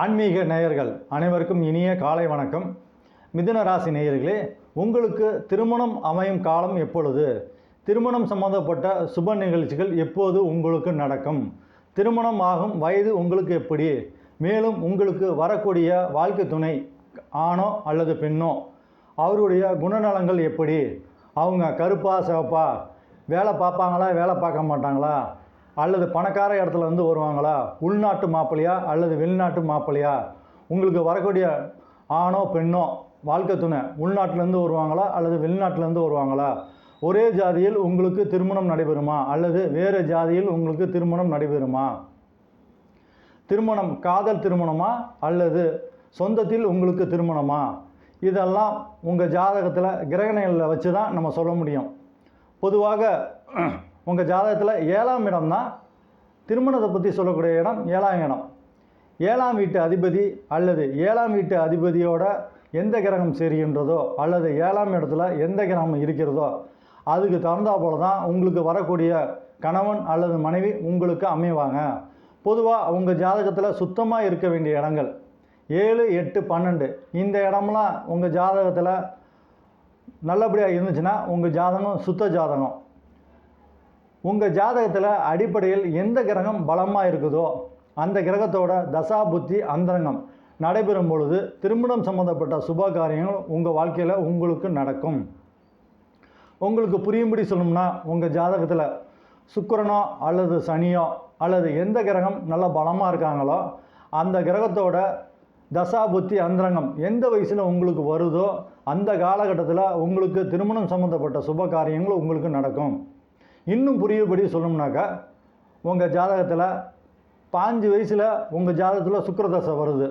ஆன்மீக நேயர்கள் அனைவருக்கும் இனிய காலை வணக்கம். மிதுன ராசி நேயர்களே உங்களுக்கு திருமணம் அமையும் காலம் எப்பொழுது? திருமணம் சம்பந்தப்பட்ட சுப நிகழ்ச்சிகள் எப்போது உங்களுக்கு நடக்கும்? திருமணம் ஆகும் வயது உங்களுக்கு எப்படி? மேலும் உங்களுக்கு வரக்கூடிய வாழ்க்கை துணை ஆணோ அல்லது பெண்ணோ? அவருடைய குணநலங்கள் எப்படி? அவங்க கருப்பா சிவப்பா? வேலை பார்ப்பாங்களா வேலை பார்க்க மாட்டாங்களா? அல்லது பணக்கார இடத்துல இருந்து வருவாங்களா? உள்நாட்டு மாப்பிள்ளையா? அல்லது வெளிநாட்டு மாப்பிள்ளையா? உங்களுக்கு வரக்கூடிய ஆணோ பெண்ணோ வாழ்க்கை துணை உள்நாட்டிலேருந்து வருவாங்களா? அல்லது வெளிநாட்டிலேருந்து வருவாங்களா? ஒரே ஜாதியில் உங்களுக்கு திருமணம் நடைபெறுமா? அல்லது வேறு ஜாதியில் உங்களுக்கு திருமணம் நடைபெறுமா? திருமணம் காதல் திருமணமா? அல்லது சொந்தத்தில் உங்களுக்கு திருமணமா? இதெல்லாம் உங்கள் ஜாதகத்தில் கிரகணங்களில் வச்சு தான் நம்ம சொல்ல முடியும். பொதுவாக உங்கள் ஜாதகத்தில் ஏழாம் இடம் தான் திருமணத்தை பற்றி சொல்லக்கூடிய இடம் ஏழாம் இடம். ஏழாம் வீட்டு அதிபதி அல்லது ஏழாம் வீட்டு அதிபதியோட எந்த கிரகம் சரிகின்றதோ அல்லது ஏழாம் இடத்துல எந்த கிரகம் இருக்கிறதோ அதுக்கு தகுந்தா போல தான் உங்களுக்கு வரக்கூடிய கணவன் அல்லது மனைவி உங்களுக்கு அமைவாங்க. பொதுவாக உங்கள் ஜாதகத்தில் சுத்தமாக இருக்க வேண்டிய இடங்கள் ஏழு எட்டு பன்னெண்டு. இந்த இடம்லாம் உங்கள் ஜாதகத்தில் நல்லபடியாக இருந்துச்சுன்னா உங்கள் ஜாதகம் சுத்த ஜாதகம். உங்கள் ஜாதகத்தில் அடிப்படையில் எந்த கிரகம் பலமாக இருக்குதோ அந்த கிரகத்தோட தசா புத்தி அந்தரங்கம் நடைபெறும் பொழுது திருமணம் சம்பந்தப்பட்ட சுப காரியங்கள் உங்கள் வாழ்க்கையில் உங்களுக்கு நடக்கும். உங்களுக்கு புரியும்படி சொல்லணும்னா உங்கள் ஜாதகத்தில் சுக்கிரனோ அல்லது சனியோ அல்லது எந்த கிரகம் நல்ல பலமாக இருக்காங்களோ அந்த கிரகத்தோட தசா புத்தி அந்தரங்கம் எந்த வயசில் உங்களுக்கு வருதோ அந்த காலகட்டத்தில் உங்களுக்கு திருமணம் சம்மந்தப்பட்ட சுப காரியங்கள் உங்களுக்கு நடக்கும். இன்னும் புரியும்படி சொல்லணும்னாக்கா உங்கள் ஜாதகத்தில் பாஞ்சு வயசில் உங்கள் ஜாதகத்தில் சுக்கரதசை வருது.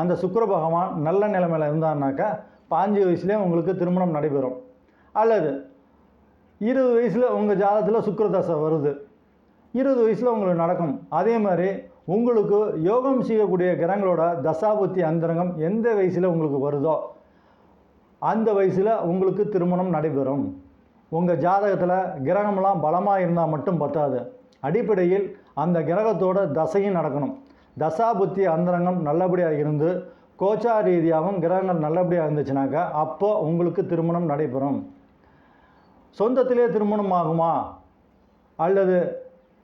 அந்த சுக்கர பகவான் நல்ல நிலைமையில் இருந்தான்னாக்கா பாஞ்சு வயசுலேயே உங்களுக்கு திருமணம் நடைபெறும். அல்லது இருபது வயசில் உங்கள் ஜாதகத்தில் சுக்கரதசை வருது. இருபது வயசில் உங்களுக்கு நடக்கும். அதே மாதிரி உங்களுக்கு யோகம் செய்யக்கூடிய கிரகங்களோட தசாபுத்தி அந்தரங்கம் எந்த வயசில் உங்களுக்கு வருதோ அந்த வயசில் உங்களுக்கு திருமணம் நடைபெறும். உங்கள் ஜாதகத்தில் கிரகம்லாம் பலமாக இருந்தால் மட்டும் பத்தாது. அடிப்படையில் அந்த கிரகத்தோட தசையும் நடக்கணும். தசாபுத்தி அந்தரங்கம் நல்லபடியாக இருந்து கோச்சா ரீதியாகவும் கிரகங்கள் நல்லபடியாக இருந்துச்சுனாக்கா அப்போ உங்களுக்கு திருமணம் நடைபெறும். சொந்தத்திலே திருமணம் ஆகுமா? அல்லது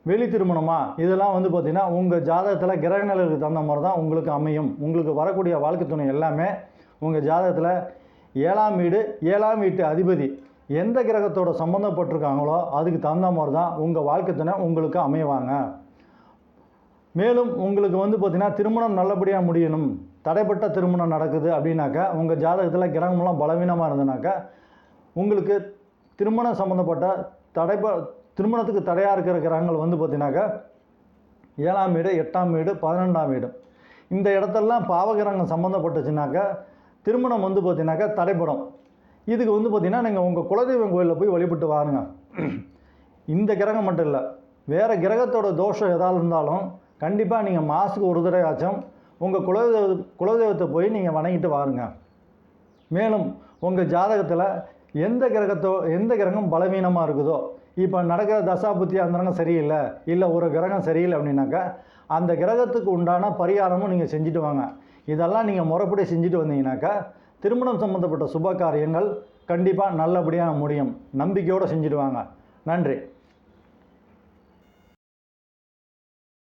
வெளி திருமணமா? இதெல்லாம் வந்து பார்த்திங்கன்னா உங்கள் ஜாதகத்தில் கிரக நிலைகளுக்கு தகுந்த மாதிரி தான் உங்களுக்கு அமையும். உங்களுக்கு வரக்கூடிய வாழ்க்கை துணை எல்லாமே உங்கள் ஜாதகத்தில் ஏழாம் வீடு ஏழாம் வீட்டு அதிபதி. எந்த கிரகத்தோட சம்மந்தப்பட்டிருக்காங்களோ அதுக்கு தகுந்த மாதிரி தான் உங்கள் வாழ்க்கை துணை உங்களுக்கு அமைவாங்க. மேலும் உங்களுக்கு வந்து பார்த்திங்கன்னா திருமணம் நல்லபடியாக முடியணும். தடைப்பட்ட திருமணம் நடக்குது அப்படின்னாக்கா உங்கள் ஜாதகத்தில் கிரகமெல்லாம் பலவீனமாக இருந்ததுனாக்கா உங்களுக்கு திருமணம் சம்மந்தப்பட்ட தடைப்ப திருமணத்துக்கு தடையாக இருக்கிற கிரகங்கள் வந்து பார்த்தீங்கன்னாக்கா ஏழாம் வீடு எட்டாம் வீடு பதினெண்டாம் வீடு. இந்த இடத்தெல்லாம் பாவகிரகம் சம்மந்தப்பட்டுச்சுனாக்கா திருமணம் வந்து பார்த்தீங்கன்னாக்கா தடைப்படும். இதுக்கு வந்து பார்த்திங்கன்னா நீங்கள் உங்கள் குலதெய்வம் கோயிலில் போய் வழிபட்டு வாருங்க. இந்த கிரகம் மட்டும் இல்லை வேறு கிரகத்தோட தோஷம் எதாக இருந்தாலும் கண்டிப்பாக நீங்கள் மாதத்துக்கு ஒரு தடவையாச்சும் உங்கள் குலதெய்வ குலதெய்வத்தை போய் நீங்கள் வணங்கிட்டு வாருங்க. மேலும் உங்கள் ஜாதகத்தில் எந்த கிரகத்தோ எந்த கிரகம் பலவீனமாக இருக்குதோ இப்போ நடக்கிற தசாபுத்தி கிரகம் சரியில்லை இல்லை ஒரு கிரகம் சரியில்லை அப்படின்னாக்கா அந்த கிரகத்துக்கு உண்டான பரிகாரமும் நீங்கள் செஞ்சுட்டு வாங்க. இதெல்லாம் நீங்கள் முறைப்படி செஞ்சுட்டு வந்தீங்கன்னாக்கா திருமணம் சம்மந்தப்பட்ட சுப காரியங்கள் கண்டிப்பாக நல்லபடியாக முடியும். நம்பிக்கையோடு செஞ்சுடுவாங்க. நன்றி.